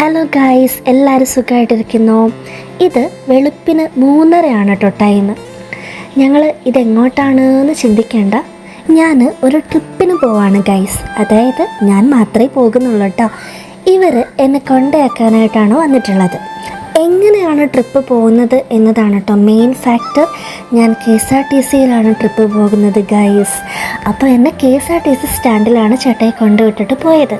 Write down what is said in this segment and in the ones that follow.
Hello guys എല്ലാവരും സുഖമായിട്ടിരിക്കുന്നു. ഇത് വെളുപ്പിന് മൂന്നരയാണ് കേട്ടോ ടൈം ഞങ്ങൾ ഇതെങ്ങോട്ടാണ് എന്ന് ചിന്തിക്കേണ്ട. ഞാൻ ഒരു ട്രിപ്പിന് പോവാണ് ഗൈസ് അതായത് ഞാൻ മാത്രമേ പോകുന്നുള്ളൂ കേട്ടോ ഇവർ എന്നെ കൊണ്ടയാക്കാനായിട്ടാണ് വന്നിട്ടുള്ളത്. എങ്ങനെയാണ് ട്രിപ്പ് പോകുന്നത് എന്നതാണ് കേട്ടോ മെയിൻ ഫാക്ടർ ഞാൻ കെ എസ് ആർ ടി സിയിലാണ് ട്രിപ്പ് പോകുന്നത് ഗൈസ് അപ്പോൾ എന്നെ K S R T C സ്റ്റാൻഡിലാണ് ചേട്ടയെ കൊണ്ടുവിട്ടിട്ട് പോയത്.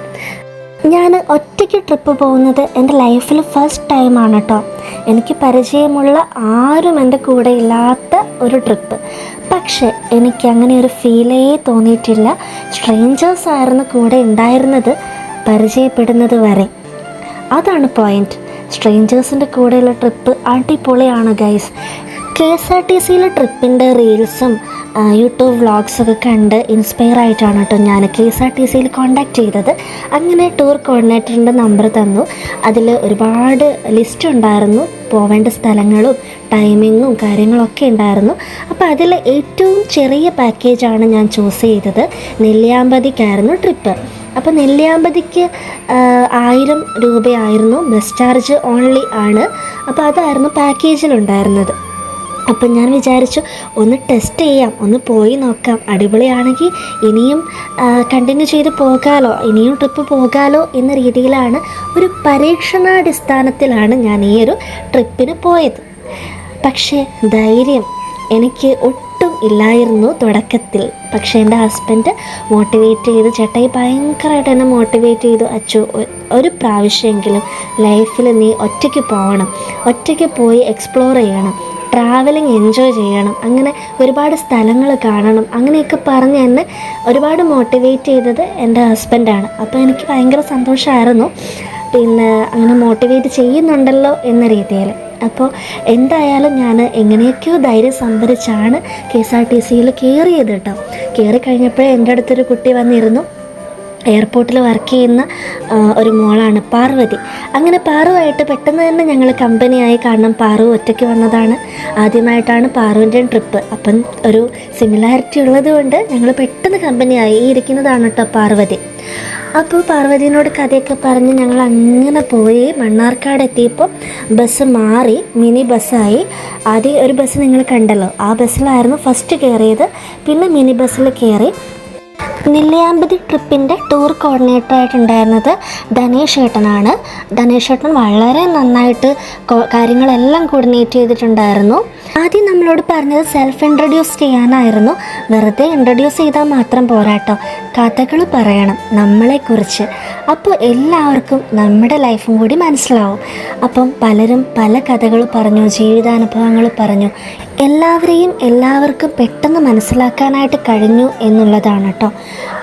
ഞാൻ ഒറ്റയ്ക്ക് ട്രിപ്പ് പോകുന്നത് എന്റെ ലൈഫിൽ ഫസ്റ്റ് ടൈമാണ് കേട്ടോ എനിക്ക് പരിചയമുള്ള ആരും എന്റെ കൂടെ ഇല്ലാത്ത ഒരു ട്രിപ്പ് പക്ഷേ എനിക്ക് അങ്ങനെ ഒരു ഫീലേ തോന്നിയിട്ടില്ല. സ്ട്രേഞ്ചേഴ്സ് ആയിരുന്നു കൂടെ ഉണ്ടായിരുന്നത് പരിചയപ്പെടുന്നത് വരെ. അതാണ് പോയിന്റ് സ്ട്രേഞ്ചേഴ്സിന്റെ കൂടെയുള്ള ട്രിപ്പ് അടിപൊളിയാണ് guys K S R T സിയിലെ ട്രിപ്പിന്റെ റീൽസും യൂട്യൂബ് വ്ളോഗ്സൊക്കെ കണ്ട് ഇൻസ്പയർ ആയിട്ടാണ് കേട്ടോ ഞാൻ കെ എസ് ആർ ടി സിയിൽ കോൺടാക്ട് ചെയ്തത്. അങ്ങനെ ടൂർ കോർഡിനേറ്ററിന്റെ നമ്പർ തന്നു. അതിൽ ഒരുപാട് ലിസ്റ്റ് ഉണ്ടായിരുന്നു. പോവേണ്ട സ്ഥലങ്ങളും ടൈമിങ്ങും കാര്യങ്ങളൊക്കെ ഉണ്ടായിരുന്നു. അപ്പോൾ അതിൽ ഏറ്റവും ചെറിയ പാക്കേജാണ് ഞാൻ ചൂസ് ചെയ്തത്. നെല്ലിയാമ്പതിക്കായിരുന്നു ട്രിപ്പ് അപ്പോൾ നെല്ലിയാമ്പതിക്ക് ആയിരം രൂപയായിരുന്നു ബസ് ചാർജ് ഓൺലി ആണ്. അപ്പോൾ അതായിരുന്നു പാക്കേജിലുണ്ടായിരുന്നത് അപ്പം ഞാൻ വിചാരിച്ചു ഒന്ന് ടെസ്റ്റ് ചെയ്യാം ഒന്ന് പോയി നോക്കാം. അടിപൊളിയാണെങ്കിൽ ഇനിയും കണ്ടിന്യൂ ചെയ്ത് പോകാലോ ഇനിയും ട്രിപ്പ് പോകാലോ എന്ന രീതിയിലാണ് ഒരു പരീക്ഷണാടിസ്ഥാനത്തിലാണ് ഞാൻ ഈ ഒരു ട്രിപ്പിന് പോയത്. പക്ഷേ ധൈര്യം എനിക്ക് ഒട്ടും ഇല്ലായിരുന്നു തുടക്കത്തിൽ. പക്ഷേ എന്റെ ഹസ്ബൻഡ് മോട്ടിവേറ്റ് ചെയ്ത് ചേട്ടായി ഭയങ്കരമായിട്ട് എന്നെ മോട്ടിവേറ്റ് ചെയ്തു. അച്ചു ഒരു പ്രാവശ്യമെങ്കിലും ലൈഫിൽ നീ ഒറ്റയ്ക്ക് പോകണം ഒറ്റയ്ക്ക് പോയി എക്സ്പ്ലോർ ചെയ്യണം. ട്രാവലിംഗ് എൻജോയ് ചെയ്യണം. അങ്ങനെ ഒരുപാട് സ്ഥലങ്ങൾ കാണണം. അങ്ങനെയൊക്കെ പറഞ്ഞ് എന്നെ ഒരുപാട് മോട്ടിവേറ്റ് ചെയ്തത് എന്റെ ഹസ്ബൻഡാണ് അപ്പോൾ എനിക്ക് ഭയങ്കര സന്തോഷമായിരുന്നു പിന്നെ അങ്ങനെ മോട്ടിവേറ്റ് ചെയ്യുന്നുണ്ടല്ലോ എന്ന രീതിയിൽ അപ്പോൾ എന്തായാലും ഞാൻ എങ്ങനെയൊക്കെയോ ധൈര്യം സംഭരിച്ചാണ് കെ എസ് ആർ ടി സിയിൽ കയറിയത് കേട്ടോ. കയറി കഴിഞ്ഞപ്പോഴേ എന്റെ അടുത്തൊരു കുട്ടി വന്നിരുന്നു. എയർപോർട്ടിൽ വർക്ക് ചെയ്യുന്ന ഒരു മോളാണ് പാർവതി. അങ്ങനെ പാറുവായിട്ട് പെട്ടെന്ന് തന്നെ ഞങ്ങൾ കമ്പനിയായി കാരണം പാറു ഒറ്റയ്ക്ക് വന്നതാണ്. ആദ്യമായിട്ടാണ് പാറുവിന്റെ ട്രിപ്പ്. അപ്പം ഒരു സിമിലാരിറ്റി ഉള്ളത് കൊണ്ട് ഞങ്ങൾ പെട്ടെന്ന് കമ്പനിയായി ഇരിക്കുന്നതാണ് കേട്ടോ പാർവതി. അപ്പോൾ പാർവതിനോട് കഥയൊക്കെ പറഞ്ഞ് ഞങ്ങൾ അങ്ങനെ പോയി മണ്ണാർക്കാട് എത്തിയപ്പോൾ ബസ് മാറി മിനി ബസ്സായി ആദ്യം ഒരു ബസ് നിങ്ങൾ കണ്ടല്ലോ. ആ ബസ്സിലായിരുന്നു ഫസ്റ്റ് കയറിയത് പിന്നെ മിനി ബസ്സിൽ കയറി നെല്ലിയാമ്പതി ട്രിപ്പിന്റെ ടൂർ കോർഡിനേറ്റർ ആയിട്ടുണ്ടായിരുന്നത് ധനേഷ് ഏട്ടനാണ്. ധനേഷ് ഏട്ടൻ വളരെ നന്നായിട്ട് കാര്യങ്ങളെല്ലാം കോർഡിനേറ്റ് ചെയ്തിട്ടുണ്ടായിരുന്നു. ആദ്യം നമ്മളോട് പറഞ്ഞത് സെൽഫ് ഇൻട്രൊഡ്യൂസ് ചെയ്യാനായിരുന്നു. വെറുതെ ഇൻട്രൊഡ്യൂസ് ചെയ്താൽ മാത്രം പോരാട്ടോ. കഥകൾ പറയണം നമ്മളെക്കുറിച്ച്. അപ്പോൾ എല്ലാവർക്കും നമ്മുടെ ലൈഫും കൂടി മനസ്സിലാവും. അപ്പം പലരും പല കഥകൾ പറഞ്ഞു ജീവിതാനുഭവങ്ങൾ പറഞ്ഞു. എല്ലാവരെയും എല്ലാവർക്കും പെട്ടെന്ന് മനസ്സിലാക്കാനായിട്ട് കഴിഞ്ഞു എന്നുള്ളതാണ് കേട്ടോ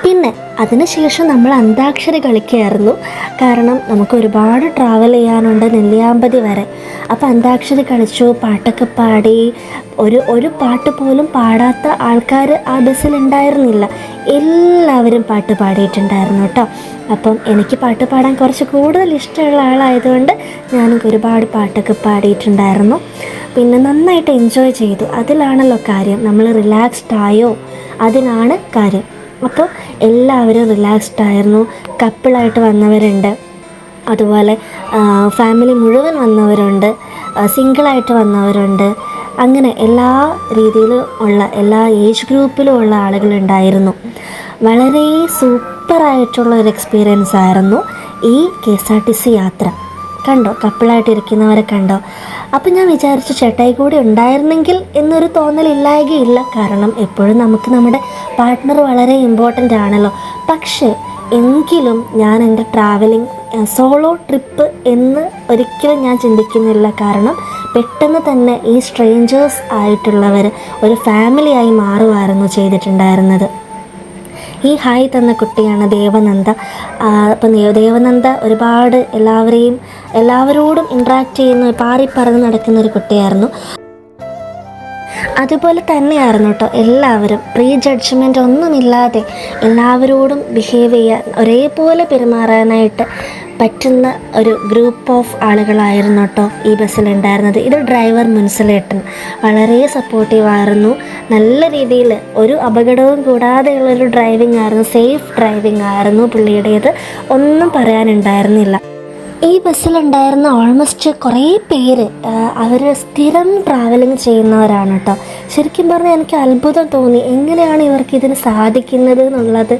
പിന്നെ അതിനുശേഷം നമ്മൾ അന്താക്ഷരി കളിക്കുകയായിരുന്നു. കാരണം നമുക്ക് ഒരുപാട് ട്രാവൽ ചെയ്യാനുണ്ട് നെല്ലിയാമ്പതി വരെ. അപ്പോൾ അന്താക്ഷരി കളിച്ചു പാട്ടൊക്കെ പാടി. ഒരു ഒരു പാട്ട് പോലും പാടാത്ത ആൾക്കാർ ആ ബസ്സിൽ ഉണ്ടായിരുന്നില്ല. എല്ലാവരും പാട്ട് പാടിയിട്ടുണ്ടായിരുന്നു കേട്ടോ. അപ്പം എനിക്ക് പാട്ട് പാടാൻ കുറച്ച് കൂടുതൽ ഇഷ്ടമുള്ള ആളായതുകൊണ്ട് ഞാനും ഒരുപാട് പാട്ടൊക്കെ പാടിയിട്ടുണ്ടായിരുന്നു. പിന്നെ നന്നായിട്ട് എൻജോയ് ചെയ്തു. അതിലാണല്ലോ കാര്യം. നമ്മൾ റിലാക്സ്ഡ് ആയോ? അതിനാണ് കാര്യം. അപ്പോൾ എല്ലാവരും റിലാക്സ്ഡ് ആയിരുന്നു. കപ്പിളായിട്ട് വന്നവരുണ്ട്. അതുപോലെ ഫാമിലി മുഴുവൻ വന്നവരുണ്ട്. സിംഗിളായിട്ട് വന്നവരുണ്ട്. അങ്ങനെ എല്ലാ രീതിയിലും ഉള്ള എല്ലാ ഏജ് ഗ്രൂപ്പിലും ഉള്ള ആളുകളുണ്ടായിരുന്നു വളരെ സൂപ്പറായിട്ടുള്ള ഒരു എക്സ്പീരിയൻസ് ആയിരുന്നു ഈ K S R T C യാത്ര. കണ്ടോ? കപ്പിളായിട്ട് ഇരിക്കുന്നവരെ കണ്ടോ? അപ്പം ഞാൻ വിചാരിച്ചു ചേട്ടായി കൂടി ഉണ്ടായിരുന്നെങ്കിൽ എന്നൊരു തോന്നലില്ലായകയില്ല. കാരണം എപ്പോഴും നമുക്ക് നമ്മുടെ പാർട്ട്ണർ വളരെ ഇമ്പോർട്ടന്റ് ആണല്ലോ. പക്ഷേ എങ്കിലും ഞാൻ എന്റെ ട്രാവലിംഗ് സോളോ ട്രിപ്പ് എന്ന് ഒരിക്കലും ഞാൻ ചിന്തിക്കുന്നില്ല. കാരണം പെട്ടെന്ന് തന്നെ ഈ സ്ട്രേഞ്ചേഴ്സ് ആയിട്ടുള്ളവർ ഒരു ഫാമിലിയായി മാറുമായിരുന്നു ചെയ്തിട്ടുണ്ടായിരുന്നത്. ഈ ഹായ് തന്ന കുട്ടിയാണ് ദേവനന്ദ. അപ്പം ദേവനന്ദ ഒരുപാട് എല്ലാവരെയും എല്ലാവരോടും ഇൻട്രാക്ട് ചെയ്യുന്ന പാറി പറന്ന് നടക്കുന്ന ഒരു കുട്ടിയായിരുന്നു. അതുപോലെ തന്നെയായിരുന്നു കേട്ടോ എല്ലാവരും. പ്രീ ജഡ്ജ്മെന്റ് ഒന്നുമില്ലാതെ എല്ലാവരോടും ബിഹേവ് ചെയ്യാൻ ഒരേപോലെ പെരുമാറാനായിട്ട് പറ്റുന്ന ഒരു ഗ്രൂപ്പ് ഓഫ് ആളുകളായിരുന്നു കേട്ടോ ഈ ബസ്സിലുണ്ടായിരുന്നത് ഇത് ഡ്രൈവർ മുൻസലേട്ടൻ വളരെ സപ്പോർട്ടീവ് ആയിരുന്നു. നല്ല രീതിയിൽ ഒരു അപകടവും കൂടാതെയുള്ളൊരു ഡ്രൈവിംഗ് ആയിരുന്നു. സേഫ് ഡ്രൈവിംഗ് ആയിരുന്നു പുള്ളിയുടേത്. ഒന്നും പറയാനുണ്ടായിരുന്നില്ല ഈ ബസ്സിലുണ്ടായിരുന്ന ഓൾമോസ്റ്റ് കുറേ പേര് അവർ സ്ഥിരം ട്രാവലിംഗ് ചെയ്യുന്നവരാണ് കേട്ടോ ശരിക്കും പറഞ്ഞാൽ എനിക്ക് അത്ഭുതം തോന്നി. എങ്ങനെയാണ് ഇവർക്ക് ഇതിന് സാധിക്കുന്നത് എന്നുള്ളത്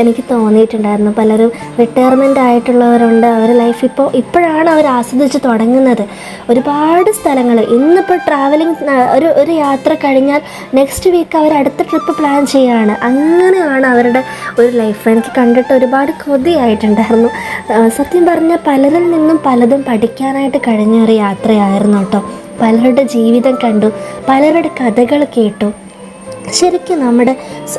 എനിക്ക് തോന്നിയിട്ടുണ്ടായിരുന്നു. പലരും റിട്ടയർമെന്റ് ആയിട്ടുള്ളവരുണ്ട്. അവർ ലൈഫ് ഇപ്പോൾ ഇപ്പോഴാണ് അവർ ആസ്വദിച്ച് തുടങ്ങുന്നത്. ഒരുപാട് സ്ഥലങ്ങൾ ഇന്നിപ്പോൾ ട്രാവലിംഗ് ഒരു ഒരു യാത്ര കഴിഞ്ഞാൽ നെക്സ്റ്റ് വീക്ക് അവർ അടുത്ത ട്രിപ്പ് പ്ലാൻ ചെയ്യുകയാണ് അങ്ങനെയാണ് അവരുടെ ഒരു ലൈഫ് എനിക്ക് കണ്ടിട്ട് ഒരുപാട് കൊതിയായിട്ടുണ്ടായിരുന്നു. സത്യം പറഞ്ഞാൽ നിന്നും പലതും പഠിക്കാനായിട്ട് കഴിഞ്ഞ ഒരു യാത്രയായിരുന്നു കേട്ടോ. പലരുടെ ജീവിതം കണ്ടു പലരുടെ കഥകൾ കേട്ടു. ശരിക്കും നമ്മുടെ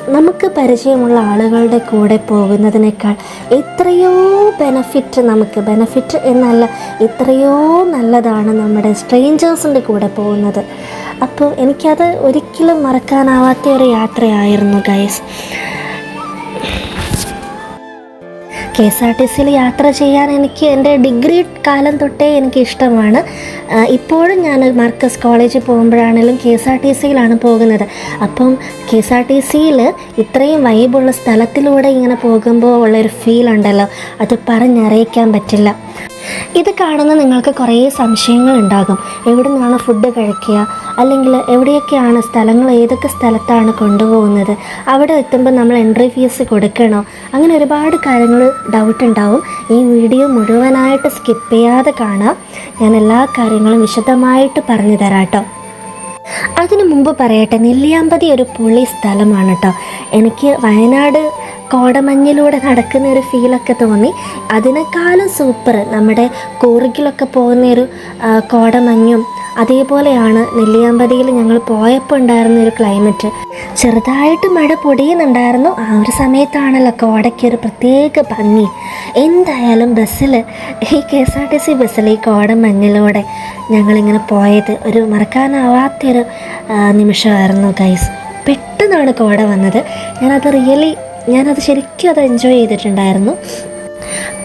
നമുക്ക് പരിചയമുള്ള ആളുകളുടെ കൂടെ പോകുന്നതിനേക്കാൾ എത്രയോ ബെനഫിറ്റ് നമുക്ക് ബെനഫിറ്റ് എന്നല്ല എത്രയോ നല്ലതാണ് നമ്മുടെ സ്ട്രേഞ്ചേഴ്സിന്റെ കൂടെ പോകുന്നത്. അപ്പോൾ എനിക്കത് ഒരിക്കലും മറക്കാനാവാത്ത ഒരു യാത്രയായിരുന്നു guys K S R T സിയിൽ യാത്ര ചെയ്യാൻ എനിക്ക് എന്റെ ഡിഗ്രി കാലം തൊട്ടേ എനിക്ക് ഇഷ്ടമാണ് ഇപ്പോഴും ഞാൻ മാർക്കസ് കോളേജിൽ പോകുമ്പോഴാണെങ്കിലും കെ എസ് ആർ ടി സിയിലാണ് പോകുന്നത്. അപ്പം കെ എസ് ആർ ടി സിയിൽ ഇത്രയും വൈബുള്ള സ്ഥലത്തിലൂടെ ഇങ്ങനെ പോകുമ്പോൾ ഉള്ളൊരു ഫീൽ ഉണ്ടല്ലോ. അത് പറഞ്ഞറിയിക്കാൻ പറ്റില്ല. ഇത് കാണുന്ന നിങ്ങൾക്ക് കുറേ സംശയങ്ങൾ ഉണ്ടാകും എവിടെ നിന്നാണ് ഫുഡ് കഴിക്കുക? അല്ലെങ്കിൽ എവിടെയൊക്കെയാണ് സ്ഥലങ്ങൾ? ഏതൊക്കെ സ്ഥലത്താണ് കൊണ്ടുപോകുന്നത്? അവിടെ എത്തുമ്പോൾ നമ്മൾ എൻട്രി ഫീസ് കൊടുക്കണോ? അങ്ങനെ ഒരുപാട് കാര്യങ്ങൾ ഡൗട്ട് ഉണ്ടാവും. ഈ വീഡിയോ മുഴുവനായിട്ട് സ്കിപ്പ് ചെയ്യാതെ കാണാം ഞാൻ എല്ലാ കാര്യങ്ങളും വിശദമായിട്ട് പറഞ്ഞു തരാം കേട്ടോ. അതിനു മുമ്പ് പറയട്ടെ നെല്ലിയാമ്പതി ഒരു പൊളി സ്ഥലമാണ് കേട്ടോ എനിക്ക് വയനാട് കോടമഞ്ഞിലൂടെ നടക്കുന്ന ഒരു ഫീലൊക്കെ തോന്നി. അതിനേക്കാളും സൂപ്പർ നമ്മുടെ കൂർഗിലൊക്കെ പോകുന്ന ഒരു കോടമഞ്ഞും അതേപോലെയാണ് നെല്ലിയാമ്പതിയിൽ ഞങ്ങൾ പോയപ്പോൾ ഉണ്ടായിരുന്ന ഒരു ക്ലൈമറ്റ് ചെറുതായിട്ട് മഴ പൊടിയുന്നുണ്ടായിരുന്നു. ആ ഒരു സമയത്താണല്ലോ കോടയ്ക്ക് ഒരു പ്രത്യേക ഭംഗി. എന്തായാലും ബസ്സിൽ ഈ K S R T C ബസ്സിൽ ഈ കോട മഞ്ഞിലൂടെ ഞങ്ങളിങ്ങനെ പോയത് ഒരു മറക്കാനാവാത്തൊരു നിമിഷമായിരുന്നു ഗൈസ് പെട്ടെന്നാണ് കോട വന്നത്. ഞാനത് റിയലി ഞാനത് ശരിക്കും അത് എൻജോയ് ചെയ്തിട്ടുണ്ടായിരുന്നു.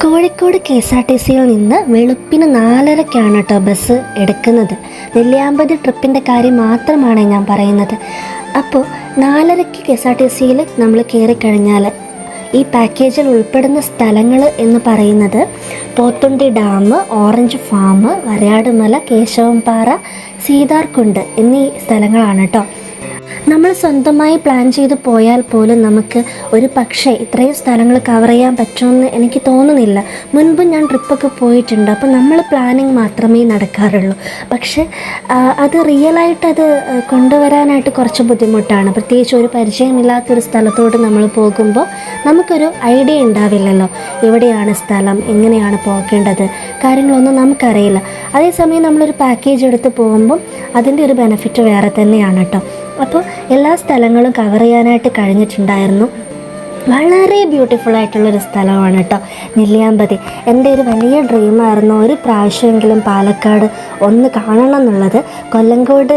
Kozhikode K S R T സിയിൽ നിന്ന് വെളുപ്പിന് നാലരയ്ക്കാണ് കേട്ടോ ബസ് എടുക്കുന്നത്. നെല്ലിയാമ്പതി ട്രിപ്പിന്റെ കാര്യം മാത്രമാണ് ഞാൻ പറയുന്നത്. അപ്പോൾ നാലരയ്ക്ക് കെ എസ് ആർ ടി സിയിൽ നമ്മൾ കയറിക്കഴിഞ്ഞാൽ ഈ പാക്കേജിൽ ഉൾപ്പെടുന്ന സ്ഥലങ്ങൾ എന്ന് പറയുന്നത് Pothundi dam orange farm Varayadumala Kesavampara Seetharkund എന്നീ സ്ഥലങ്ങളാണ് കേട്ടോ. നമ്മൾ സ്വന്തമായി പ്ലാൻ ചെയ്ത് പോയാൽ പോലും നമുക്ക് ഒരു പക്ഷേ ഇത്രയും സ്ഥലങ്ങൾ കവർ ചെയ്യാൻ പറ്റുമെന്ന് എനിക്ക് തോന്നുന്നില്ല. മുൻപ് ഞാൻ ട്രിപ്പൊക്കെ പോയിട്ടുണ്ട്. അപ്പോൾ നമ്മൾ പ്ലാനിങ് മാത്രമേ നടക്കാറുള്ളൂ. പക്ഷേ അത് റിയലായിട്ട് അത് കൊണ്ടുവരാനായിട്ട് കുറച്ച് ബുദ്ധിമുട്ടാണ്. പ്രത്യേകിച്ച് ഒരു പരിചയമില്ലാത്തൊരു സ്ഥലത്തോട്ട് നമ്മൾ പോകുമ്പോൾ നമുക്കൊരു ഐഡിയ ഉണ്ടാവില്ലല്ലോ. എവിടെയാണ് സ്ഥലം? എങ്ങനെയാണ് പോകേണ്ടത്? കാര്യങ്ങളൊന്നും നമുക്കറിയില്ല. അതേസമയം നമ്മളൊരു പാക്കേജ് എടുത്ത് പോകുമ്പം അതിന്റെ ഒരു ബെനിഫിറ്റ് വേറെ തന്നെയാണ് കേട്ടോ. അപ്പോൾ എല്ലാ സ്ഥലങ്ങളും കവർ ചെയ്യാനായിട്ട് കഴിഞ്ഞിട്ടുണ്ടായിരുന്നു. വളരെ ബ്യൂട്ടിഫുൾ ആയിട്ടുള്ളൊരു സ്ഥലമാണ് കേട്ടോ നെല്ലിയാമ്പതി. എന്റെ ഒരു വലിയ ഡ്രീമായിരുന്നു ഒരു പ്രാവശ്യമെങ്കിലും പാലക്കാട് ഒന്ന് കാണണം എന്നുള്ളത്. കൊല്ലങ്കോട്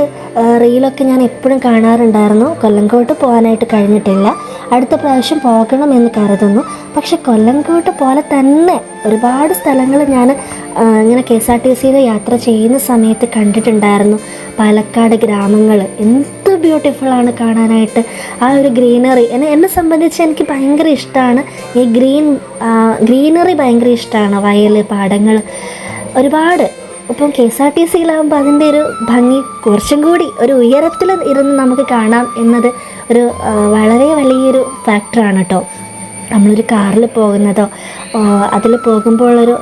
റീലൊക്കെ ഞാൻ എപ്പോഴും കാണാറുണ്ടായിരുന്നു. കൊല്ലങ്കോട്ട് പോകാനായിട്ട് കഴിഞ്ഞിട്ടില്ല. അടുത്ത പ്രാവശ്യം പോകണം എന്ന് കരുതുന്നു. പക്ഷെ കൊല്ലങ്കോട്ട് പോലെ തന്നെ ഒരുപാട് സ്ഥലങ്ങൾ ഞാൻ ഇങ്ങനെ കെ എസ് ആർ ടി സിയിൽ യാത്ര ചെയ്യുന്ന സമയത്ത് കണ്ടിട്ടുണ്ടായിരുന്നു. പാലക്കാട് ഗ്രാമങ്ങൾ എന്ത് ബ്യൂട്ടിഫുൾ ആണ് കാണാനായിട്ട്. ആ ഒരു ഗ്രീനറി എന്നെ എന്നെ സംബന്ധിച്ച് എനിക്ക് ഭയങ്കര ഇഷ്ടമാണ് ഈ ഗ്രീൻ ഗ്രീനറി ഭയങ്കര ഇഷ്ടമാണ് വയൽ പാടങ്ങൾ ഒരുപാട്. ഇപ്പം കെ എസ് ആർ ടി സിയിലാകുമ്പോൾ അതിന്റെ ഒരു ഭംഗി കുറച്ചും കൂടി ഒരു ഉയരത്തിൽ ഇരുന്ന് നമുക്ക് കാണാം എന്നത് ഒരു വളരെ വലിയൊരു ഫാക്ടറാണ് കേട്ടോ നമ്മളൊരു കാറിൽ പോകുന്നതോ അതിൽ പോകുമ്പോഴുള്ളൊരു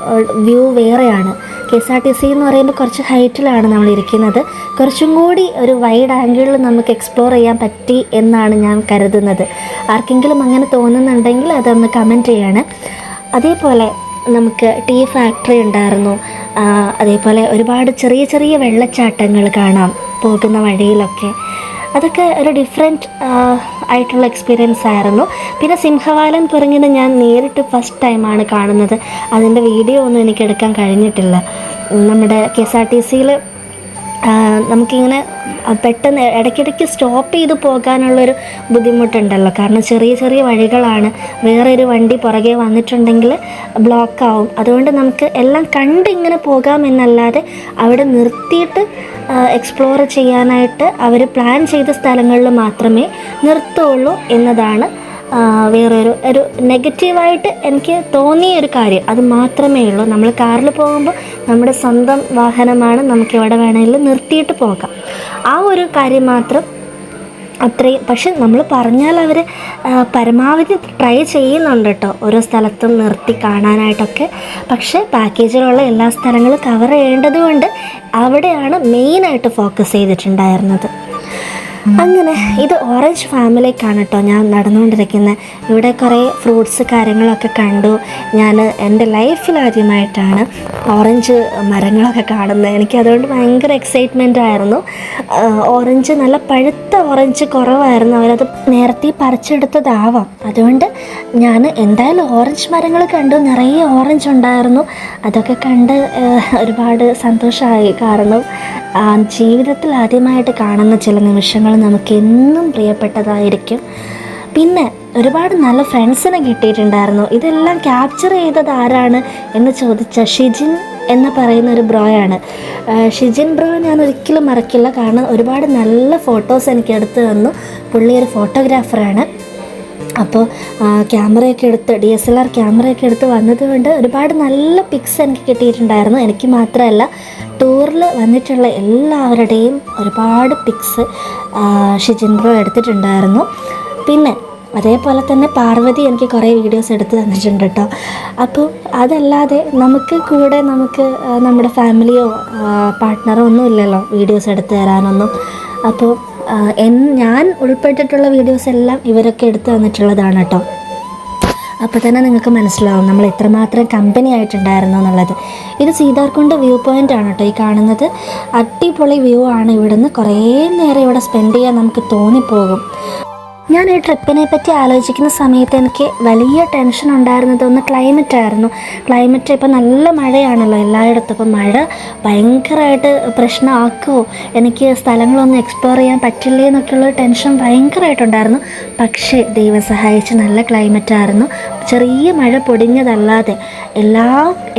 വ്യൂ വേറെയാണ്. K S R T C എന്ന് പറയുമ്പോൾ കുറച്ച് ഹൈറ്റിലാണ് നമ്മൾ ഇരിക്കുന്നത് കുറച്ചും കൂടി ഒരു വൈഡ് ആംഗിളിൽ നമുക്ക് എക്സ്പ്ലോർ ചെയ്യാൻ പറ്റി എന്നാണ് ഞാൻ കരുതുന്നത്. ആർക്കെങ്കിലും അങ്ങനെ തോന്നുന്നുണ്ടെങ്കിൽ അതൊന്ന് കമന്റ് ചെയ്യണം. അതേപോലെ നമുക്ക് ടീ ഫാക്ടറി ഉണ്ടായിരുന്നു. അതേപോലെ ഒരുപാട് ചെറിയ ചെറിയ വെള്ളച്ചാട്ടങ്ങൾ കാണാം പോകുന്ന വഴിയിലൊക്കെ. അതൊക്കെ ഒരു ഡിഫറെന്റ് ആയിട്ടുള്ള എക്സ്പീരിയൻസ് ആയിരുന്നു. പിന്നെ സിംഹവാലൻ കുരങ്ങിനെ ഞാൻ നേരിട്ട് ഫസ്റ്റ് ടൈമാണ് കാണുന്നത്. അതിന്റെ വീഡിയോ ഒന്നും എനിക്ക് എടുക്കാൻ കഴിഞ്ഞിട്ടില്ല. നമ്മുടെ കെ എസ് ആർ ടി സിയിൽ നമുക്കിങ്ങനെ പെട്ടെന്ന് ഇടയ്ക്കിടയ്ക്ക് സ്റ്റോപ്പ് ചെയ്ത് പോകാനുള്ളൊരു ബുദ്ധിമുട്ടുണ്ടല്ലോ. കാരണം ചെറിയ ചെറിയ വഴികളാണ്. വേറെ ഒരു വണ്ടി പുറകെ വന്നിട്ടുണ്ടെങ്കിൽ ബ്ലോക്ക് ആവും അതുകൊണ്ട് നമുക്ക് എല്ലാം കണ്ടിങ്ങനെ ഇങ്ങനെ പോകാം അവിടെ നിർത്തിയിട്ട് എക്സ്പ്ലോർ ചെയ്യാനായിട്ട് അവർ പ്ലാൻ ചെയ്ത സ്ഥലങ്ങളിൽ മാത്രമേ നിർത്തുള്ളൂ എന്നതാണ് വേറൊരു ഒരു നെഗറ്റീവായിട്ട് എനിക്ക് തോന്നിയ ഒരു കാര്യം. അത് മാത്രമേ ഉള്ളൂ. നമ്മൾ കാറിൽ പോകുമ്പോൾ നമ്മുടെ സ്വന്തം വാഹനമാണ് നമുക്ക് എവിടെ വേണമെങ്കിലും നിർത്തിയിട്ട് പോകാം. ആ ഒരു കാര്യം മാത്രം അത്രയും. പക്ഷെ നമ്മൾ പറഞ്ഞാൽ അവർ പരമാവധി ട്രൈ ചെയ്യുന്നുണ്ട് കേട്ടോ. ഓരോ സ്ഥലത്തും നിർത്തി കാണാനായിട്ടൊക്കെ. പക്ഷേ പാക്കേജിലുള്ള എല്ലാ സ്ഥലങ്ങളും കവർ ചെയ്യേണ്ടതുകൊണ്ട് അവിടെയാണ് മെയിനായിട്ട് ഫോക്കസ് ചെയ്തിട്ടുണ്ടായിരുന്നത്. അങ്ങനെ ഇത് ഓറഞ്ച് ഫാമിലേക്കാണ് കേട്ടോ ഞാൻ നടന്നുകൊണ്ടിരിക്കുന്നത് ഇവിടെ കുറേ ഫ്രൂട്ട്സ് കാര്യങ്ങളൊക്കെ കണ്ടു. ഞാൻ എന്റെ ലൈഫിൽ ആദ്യമായിട്ടാണ് ഓറഞ്ച് മരങ്ങളൊക്കെ കാണുന്നത് എനിക്ക് അതുകൊണ്ട് ഭയങ്കര എക്സൈറ്റ്മെന്റ് ആയിരുന്നു. ഓറഞ്ച് നല്ല പഴുത്ത ഓറഞ്ച് കുറവായിരുന്നു. അവരത് നേരത്തെ പറിച്ചെടുത്തതാവാം. അതുകൊണ്ട് ഞാൻ എന്തായാലും ഓറഞ്ച് മരങ്ങൾ കണ്ടു. നിറയെ ഓറഞ്ച് ഉണ്ടായിരുന്നു. അതൊക്കെ കണ്ട് ഒരുപാട് സന്തോഷമായി. കാരണം ജീവിതത്തിൽ ആദ്യമായിട്ട് കാണുന്ന ചില നിമിഷങ്ങൾ നമുക്ക് എന്നും പ്രിയപ്പെട്ടതായിരിക്കും. പിന്നെ ഒരുപാട് നല്ല ഫ്രണ്ട്സിനെ കിട്ടിയിട്ടുണ്ടായിരുന്നു. ഇതെല്ലാം ക്യാപ്ചർ ചെയ്തത് ആരാണ് എന്ന് ചോദിച്ച ഷിജിൻ എന്ന് പറയുന്ന ഒരു ബ്രോയാണ്. ഷിജിൻ ബ്രോ ഞാൻ ഒരിക്കലും മറക്കില്ല. കാരണം ഒരുപാട് നല്ല ഫോട്ടോസ് എനിക്ക് എടുത്തു തന്നു. പുള്ളി ഒരു ഫോട്ടോഗ്രാഫറാണ്. അപ്പോൾ ക്യാമറയൊക്കെ എടുത്ത് ഡി എസ് എൽ ആർ ക്യാമറയൊക്കെ എടുത്ത് വന്നതുകൊണ്ട് ഒരുപാട് നല്ല പിക്സ് എനിക്ക് കിട്ടിയിട്ടുണ്ടായിരുന്നു. എനിക്ക് മാത്രമല്ല ടൂറിൽ വന്നിട്ടുള്ള എല്ലാവരുടെയും ഒരുപാട് പിക്സ് ഷിജിൻ ബ്രോ എടുത്തിട്ടുണ്ടായിരുന്നു. പിന്നെ അതേപോലെ തന്നെ പാർവതി എനിക്ക് കുറേ വീഡിയോസ് എടുത്ത് തന്നിട്ടുണ്ട് കേട്ടോ അപ്പോൾ അതല്ലാതെ നമുക്ക് കൂടെ നമുക്ക് നമ്മുടെ ഫാമിലിയോ പാർട്ട്ണറോ ഒന്നും ഇല്ലല്ലോ വീഡിയോസ് എടുത്ത് തരാനൊന്നും. അപ്പോൾ ഞാൻ ഉൾപ്പെട്ടിട്ടുള്ള വീഡിയോസ് എല്ലാം ഇവരൊക്കെ എടുത്തു തന്നിട്ടുള്ളതാണ് കേട്ടോ. അപ്പോൾ തന്നെ നിങ്ങൾക്ക് മനസ്സിലാവും നമ്മൾ എത്രമാത്രം കമ്പനി ആയിട്ടുണ്ടായിരുന്നു എന്നുള്ളത്. ഇത് സീതാർകുണ്ട് വ്യൂ പോയിന്റ് ആണ് കേട്ടോ ഈ കാണുന്നത്. അടിപൊളി വ്യൂ ആണ് ഇവിടുന്ന്. കുറേ നേരം ഇവിടെ സ്പെൻഡ് ചെയ്യാൻ നമുക്ക് തോന്നിപ്പോകും. ഞാൻ ഈ ട്രിപ്പിനെ പറ്റി ആലോചിക്കുന്ന സമയത്ത് എനിക്ക് വലിയ ടെൻഷൻ ഉണ്ടായിരുന്നത് ഒന്ന് ക്ലൈമറ്റ് ആയിരുന്നു. ക്ലൈമറ്റ് ഇപ്പോൾ നല്ല മഴയാണല്ലോ എല്ലായിടത്തും. അപ്പോൾ മഴ ഭയങ്കരമായിട്ട് പ്രശ്നമാക്കുമോ എനിക്ക് സ്ഥലങ്ങളൊന്നും എക്സ്പ്ലോർ ചെയ്യാൻ പറ്റില്ലേ എന്നൊക്കെയുള്ള ടെൻഷൻ ഭയങ്കരമായിട്ടുണ്ടായിരുന്നു. പക്ഷേ ദൈവം സഹായിച്ച് നല്ല ക്ലൈമറ്റ് ആയിരുന്നു. ചെറിയ മഴ പൊടിഞ്ഞതല്ലാതെ എല്ലാ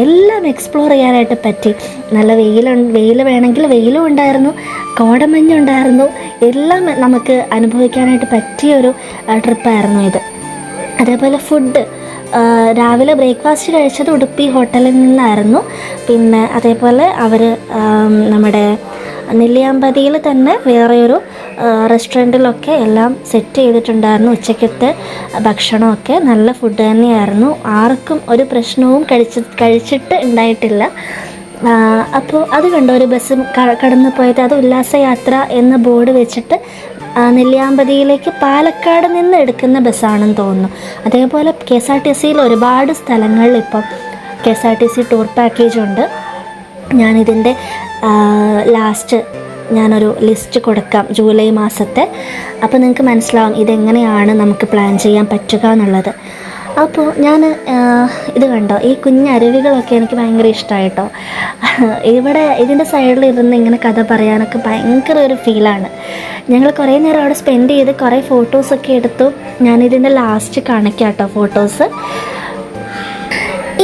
എല്ലാം എക്സ്പ്ലോർ ചെയ്യാനായിട്ട് പറ്റി. നല്ല വെയിൽ വെയിൽ വേണമെങ്കിൽ വെയിലും ഉണ്ടായിരുന്നു കോടമഞ്ഞുണ്ടായിരുന്നു എല്ലാം നമുക്ക് അനുഭവിക്കാനായിട്ട് പറ്റിയ ഒരു ട്രിപ്പായിരുന്നു ഇത്. അതേപോലെ ഫുഡ് രാവിലെ ബ്രേക്ക്ഫാസ്റ്റ് കഴിച്ചത് ഉടുപ്പി ഹോട്ടലിൽ നിന്നായിരുന്നു. പിന്നെ അതേപോലെ അവർ നമ്മുടെ നെല്ലിയാമ്പതിയിൽ തന്നെ വേറെയൊരു റെസ്റ്റോറന്റിലൊക്കെ എല്ലാം സെറ്റ് ചെയ്തിട്ടുണ്ടായിരുന്നു ഉച്ചക്കത്തെ ഭക്ഷണമൊക്കെ. നല്ല ഫുഡ് തന്നെയായിരുന്നു. ആർക്കും ഒരു പ്രശ്നവും കഴിച്ച് കഴിച്ചിട്ട് ഉണ്ടായിട്ടില്ല. അപ്പോൾ അത് കണ്ടോ? ഒരു ബസ് കടന്നു പോയത്. അത് ഉല്ലാസയാത്ര എന്ന ബോർഡ് വെച്ചിട്ട് നെല്ലിയാമ്പതിയിലേക്ക് പാലക്കാട് നിന്ന് എടുക്കുന്ന ബസ്സാണെന്ന് തോന്നുന്നു. അതേപോലെ കെ എസ് ആർ ടി സിയിൽ ഒരുപാട് സ്ഥലങ്ങളിൽ ഇപ്പം K S R T C tour package ഉണ്ട്. ഞാനിതിന്റെ ലാസ്റ്റ് ഞാനൊരു ലിസ്റ്റ് കൊടുക്കാം ജൂലൈ മാസത്തെ. അപ്പോൾ നിങ്ങൾക്ക് മനസ്സിലാവും ഇതെങ്ങനെയാണ് നമുക്ക് പ്ലാൻ ചെയ്യാൻ പറ്റുക എന്നുള്ളത്. അപ്പോൾ ഞാൻ ഇത് കണ്ടോ ഈ കുഞ്ഞരുവികളൊക്കെ എനിക്ക് ഭയങ്കര ഇഷ്ടമായിട്ടോ ഇവിടെ ഇതിന്റെ സൈഡിൽ ഇരുന്ന് ഇങ്ങനെ കഥ പറയാനൊക്കെ ഭയങ്കര ഒരു ഫീലാണ്. ഞങ്ങൾ കുറേ നേരം അവിടെ സ്പെൻഡ് ചെയ്ത് കുറേ ഫോട്ടോസൊക്കെ എടുത്തു. ഞാനിതിന്റെ ലാസ്റ്റ് കാണിക്കാം കേട്ടോ ഫോട്ടോസ്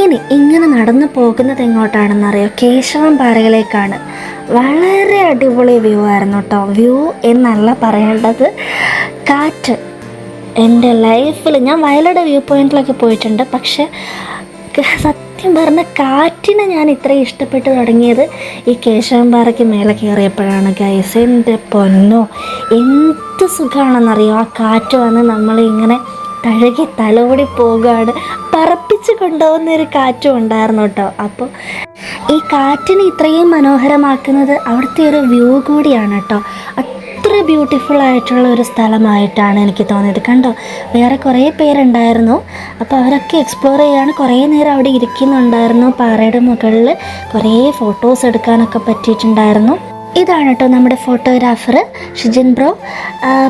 ഇനി ഇങ്ങനെ നടന്നു പോകുന്നത് എങ്ങോട്ടാണെന്നറിയോ? കേശവം പാറയിലേക്കാണ്. വളരെ അടിപൊളി വ്യൂ ആയിരുന്നു കേട്ടോ വ്യൂ എന്നല്ല പറയേണ്ടത്. കാറ്റ്. എന്റെ ലൈഫിൽ ഞാൻ വയലയുടെ വ്യൂ പോയിന്റിലൊക്കെ പോയിട്ടുണ്ട്. പക്ഷെ സത്യം പറഞ്ഞ കാറ്റിനെ ഞാൻ ഇത്രയും ഇഷ്ടപ്പെട്ട് തുടങ്ങിയത് ഈ കേശവൻപാറയ്ക്ക് മേലെ കയറിയപ്പോഴാണ്. ഗൈസ് എന്റെ പൊന്നോ. എന്ത് സുഖമാണെന്നറിയോ ആ കാറ്റ് വന്ന് നമ്മളിങ്ങനെ തഴുകി തലോടി പോകുകയാണ് പറപ്പിച്ച് കൊണ്ടുപോകുന്ന ഒരു കാറ്റും ഉണ്ടായിരുന്നു കേട്ടോ. അപ്പോൾ ഈ കാറ്റിനെ ഇത്രയും മനോഹരമാക്കുന്നത് അവിടുത്തെ ഒരു വ്യൂ കൂടിയാണ് കേട്ടോ. അത്ര ബ്യൂട്ടിഫുൾ ആയിട്ടുള്ള ഒരു സ്ഥലമായിട്ടാണ് എനിക്ക് തോന്നിയത്. കണ്ടോ? വേറെ കുറേ പേരുണ്ടായിരുന്നു. അപ്പോൾ അവരൊക്കെ എക്സ്പ്ലോർ ചെയ്യാണ്. കുറേ നേരം അവിടെ ഇരിക്കുന്നുണ്ടായിരുന്നു. പാറയുടെ മുകളിൽ കുറേ ഫോട്ടോസ് എടുക്കാനൊക്കെ പറ്റിയിട്ടുണ്ടായിരുന്നു. ഇതാണ് കേട്ടോ നമ്മുടെ ഫോട്ടോഗ്രാഫർ ഷിജിൻ ബ്രോ.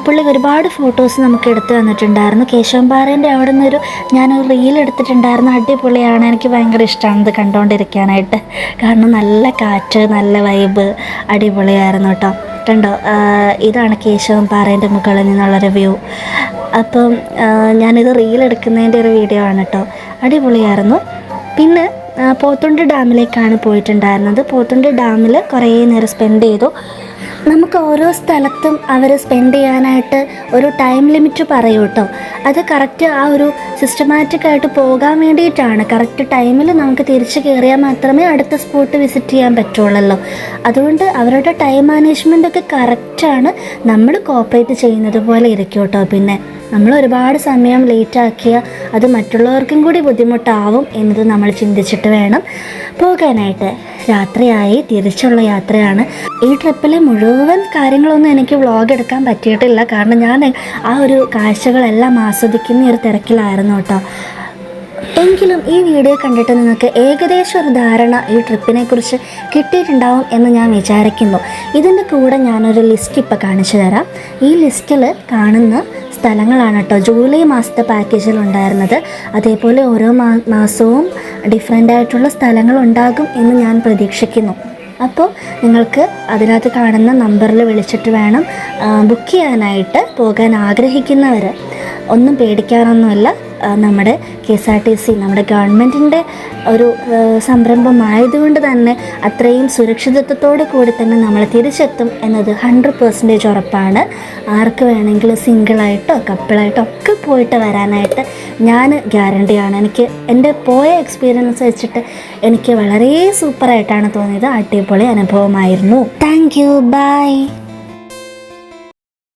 പുള്ളി ഒരുപാട് ഫോട്ടോസ് നമുക്ക് എടുത്തു തന്നിട്ടുണ്ടായിരുന്നു. കേശവമ്പാറേന്റെ അവിടെ നിന്നൊരു ഞാനൊരു റീൽ എടുത്തിട്ടുണ്ടായിരുന്നു. അടിപൊളിയാണ്. എനിക്ക് ഭയങ്കര ഇഷ്ടമാണ് ഇത് കണ്ടുകൊണ്ടിരിക്കാനായിട്ട് കാരണം നല്ല കാറ്റ് നല്ല വൈബ് അടിപൊളിയായിരുന്നു കേട്ടോ കണ്ടോ? ഇതാണ് കേശവൻ പാറേന്റെ മുകളിൽ നിന്നുള്ളൊരു വ്യൂ അപ്പം ഞാനിത് റീൽ എടുക്കുന്നതിന്റെ ഒരു വീഡിയോ ആണ് കേട്ടോ അടിപൊളിയായിരുന്നു. പിന്നെ പോത്തുണ്ടി ഡാമിലേക്കാണ് പോയിട്ടുണ്ടായിരുന്നത്. പോത്തുണ്ട് ഡാമിൽ കുറേ നേരം സ്പെൻഡ് ചെയ്തു. നമുക്ക് ഓരോ സ്ഥലത്തും അവർ സ്പെൻഡ് ചെയ്യാനായിട്ട് ഒരു ടൈം ലിമിറ്റ് പറയൂ കേട്ടോ. അത് കറക്റ്റ് ആ ഒരു സിസ്റ്റമാറ്റിക് ആയിട്ട് പോകാൻ വേണ്ടിയിട്ടാണ്. കറക്റ്റ് ടൈമിൽ നമുക്ക് തിരിച്ചു കയറിയാൽ മാത്രമേ അടുത്ത സ്പോട്ട് വിസിറ്റ് ചെയ്യാൻ പറ്റുള്ളല്ലോ. അതുകൊണ്ട് അവരുടെ ടൈം മാനേജ്മെന്റ് ഒക്കെ കറക്റ്റാണ് നമ്മൾ കോപ്പറേറ്റ് ചെയ്യുന്നത് പോലെ ഇരിക്കും കേട്ടോ പിന്നെ. നമ്മൾ ഒരുപാട് സമയം ലേറ്റ് ആക്കിയ അത് മറ്റുള്ളവർക്കും കൂടി ബുദ്ധിമുട്ടാവും എന്നത് നമ്മൾ ചിന്തിച്ചിട്ട് വേണം പോകാനായിട്ട്. രാത്രിയായി തിരിച്ചുള്ള യാത്രയാണ്. ഈ ട്രിപ്പിലെ മുഴുവൻ കാര്യങ്ങളൊന്നും എനിക്ക് വ്ളോഗ് എടുക്കാൻ പറ്റിയിട്ടില്ല. കാരണം ഞാൻ ആ ഒരു കാഴ്ചകളെല്ലാം ആസ്വദിക്കുന്ന ഒരു തിരക്കിലായിരുന്നു കേട്ടോ. എങ്കിലും ഈ വീഡിയോ കണ്ടിട്ട് നിങ്ങൾക്ക് ഏകദേശം ഒരു ധാരണ ഈ ട്രിപ്പിനെ കുറിച്ച് കിട്ടിയിട്ടുണ്ടാവും എന്ന് ഞാൻ വിചാരിക്കുന്നു. ഇതിന്റെ കൂടെ ഞാനൊരു ലിസ്റ്റ് ഇപ്പോൾ കാണിച്ചു തരാം. ഈ ലിസ്റ്റിൽ കാണുന്ന സ്ഥലങ്ങളാണ് കേട്ടോ. ജൂലൈ മാസത്തെ പാക്കേജിൽ ഉണ്ടായിരുന്നത്. അതേപോലെ ഓരോ മാസവും ഡിഫറെന്റ് ആയിട്ടുള്ള സ്ഥലങ്ങൾ ഉണ്ടാകും എന്ന് ഞാൻ പ്രതീക്ഷിക്കുന്നു. അപ്പോൾ നിങ്ങൾക്ക് അതിനകത്ത് കാണുന്ന നമ്പറിൽ വിളിച്ചിട്ട് വേണം ബുക്ക് ചെയ്യാനായിട്ട് പോകാൻ ആഗ്രഹിക്കുന്നവർ ഒന്നും പേടിക്കാനൊന്നുമില്ല ആ, നമ്മുടെ K S R T C നമ്മുടെ ഗവൺമെന്റിന്റെ ഒരു സംരംഭമായതുകൊണ്ട് തന്നെ അത്രയും സുരക്ഷിതത്വത്തോടു കൂടി തന്നെ നമ്മൾ തിരിച്ചെത്തും എന്നത് ഹൺഡ്രഡ് പെർസെന്റേജ് ഉറപ്പാണ്. ആർക്ക് വേണമെങ്കിലും സിംഗിളായിട്ടോ കപ്പിളായിട്ടോ ഒക്കെ പോയിട്ട് വരാനായിട്ട് ഞാൻ ഗ്യാരണ്ടിയാണ് എനിക്ക് എന്റെ പോയ എക്സ്പീരിയൻസ് വെച്ചിട്ട് എനിക്ക് വളരെ സൂപ്പറായിട്ടാണ് തോന്നിയത്. അടിപൊളി അനുഭവമായിരുന്നു. Thank you by